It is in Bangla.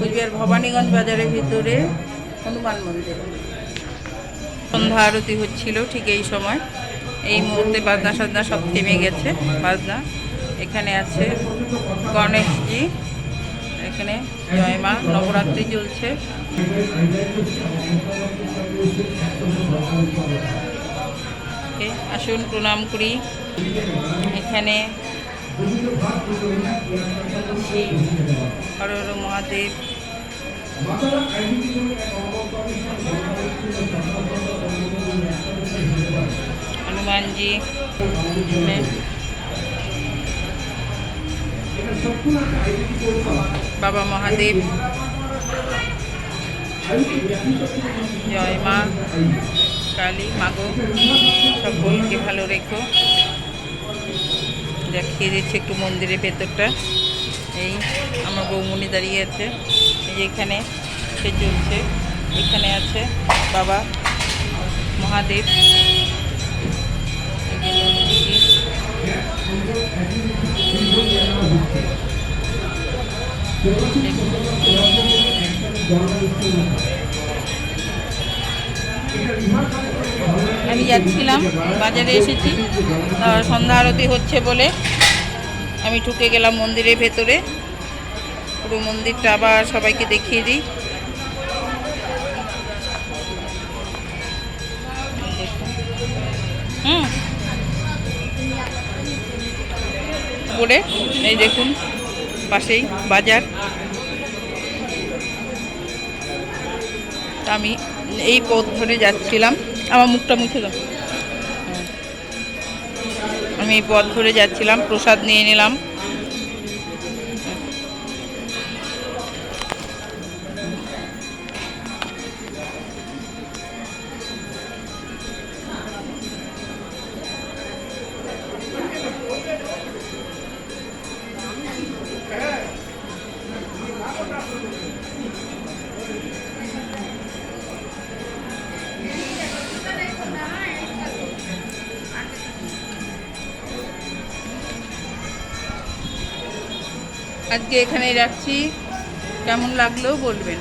কুচবিহার ভবানীগঞ্জ বাজারের ভিতরে হনুমান মন্দির। সন্ধ্যা আরতি হচ্ছিল ঠিক এই সময়। এই মুহূর্তে বাজনা সাজনা সব থেমে গেছে। বাজনা এখানে আছে গণেশজি, এখানে জয় মা, নবরাত্রি চলছে আসুন প্রণাম করি। এখানে হর মহাদেব। হনুমানজি। বাবা মহাদেব। জয় মা কালী মাগো সকলকে ভালো রেখো। দেখিয়ে দিচ্ছি একটু মন্দিরের ভেতরটা। এই আমার বৌমনি দাঁড়িয়ে আছে। এই যে এখানে সে চলছে। এখানে আছে বাবা মহাদেব। নন্দীজি। আমি যাচ্ছিলাম, বাজারে এসেছি। সন্ধ্যা আরতি হচ্ছে বলে আমি ঢুকে গেলাম মন্দিরের ভেতরে। পুরো মন্দিরটা আবার সবাইকে দেখিয়ে দিই। হুম। করে এই দেখুন, পাশেই বাজার। আমি এই পথ ধরে যাচ্ছিলাম। আমার মুখটা মুখে আমি এই পথ ধরে যাচ্ছিলাম, প্রসাদ নিয়ে নিলাম। আজকে এখানেই রাখছি। কেমন লাগল বলবেন?